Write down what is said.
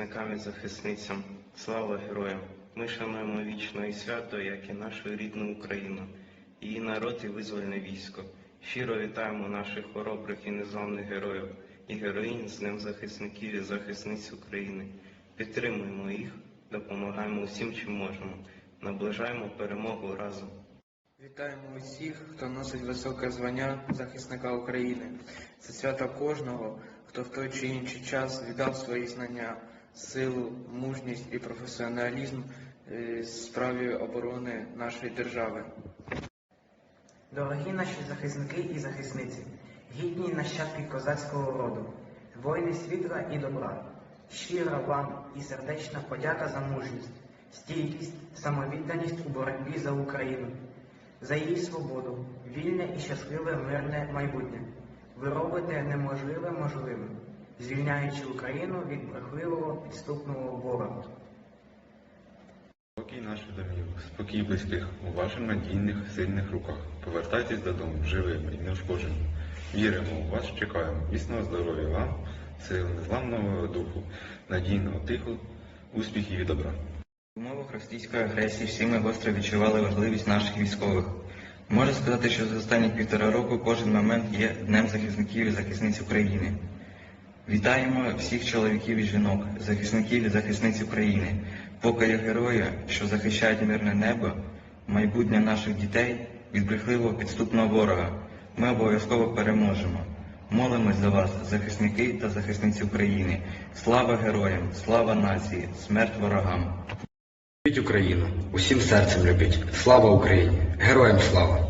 захисникам і захисницям. Слава героям! Ми шануємо вічно і свято, як і нашу рідну Україну, її народ і визвольне військо. Щиро вітаємо наших хоробрих і незламних героїв і героїнь з Днем захисників і захисниць України. Підтримуємо їх, допомагаємо усім, чим можемо, наближаємо перемогу разом. Вітаємо усіх, хто носить високе звання захисника України. Це свято кожного, хто в той чи інший час віддав свої знання, силу, мужність і професіоналізм е, справі оборони нашої держави. Дорогі наші захисники і захисниці, гідні нащадки козацького роду, воїни світла і добра, щира вам і сердечна подяка за мужність, стійкість, самовідданість у боротьбі за Україну, за її свободу, вільне і щасливе мирне майбутнє. Ви робите неможливе можливим, звільняючи Україну від брехливого підступного ворога. Спокій наших домівок, спокій близьких у ваших надійних, сильних руках. Повертайтесь додому живими і неушкодженими. Віримо у вас, чекаємо міцного здоров'я вам, сил незламного духу, надійного тиху, успіхів і добра. В умовах російської агресії всі ми гостро відчували важливість наших військових. Можу сказати, що за останні півтора року кожен момент є Днем захисників і захисниць України. Вітаємо всіх чоловіків і жінок, захисників і захисниць України, покою герої, що захищають мирне небо, майбутнє наших дітей від брехливого підступного ворога. Ми обов'язково переможемо. Молимось за вас, захисники та захисниці України. Слава героям, слава нації, смерть ворогам. Любіть Україну, усім серцем любіть. Слава Україні! Героям слава!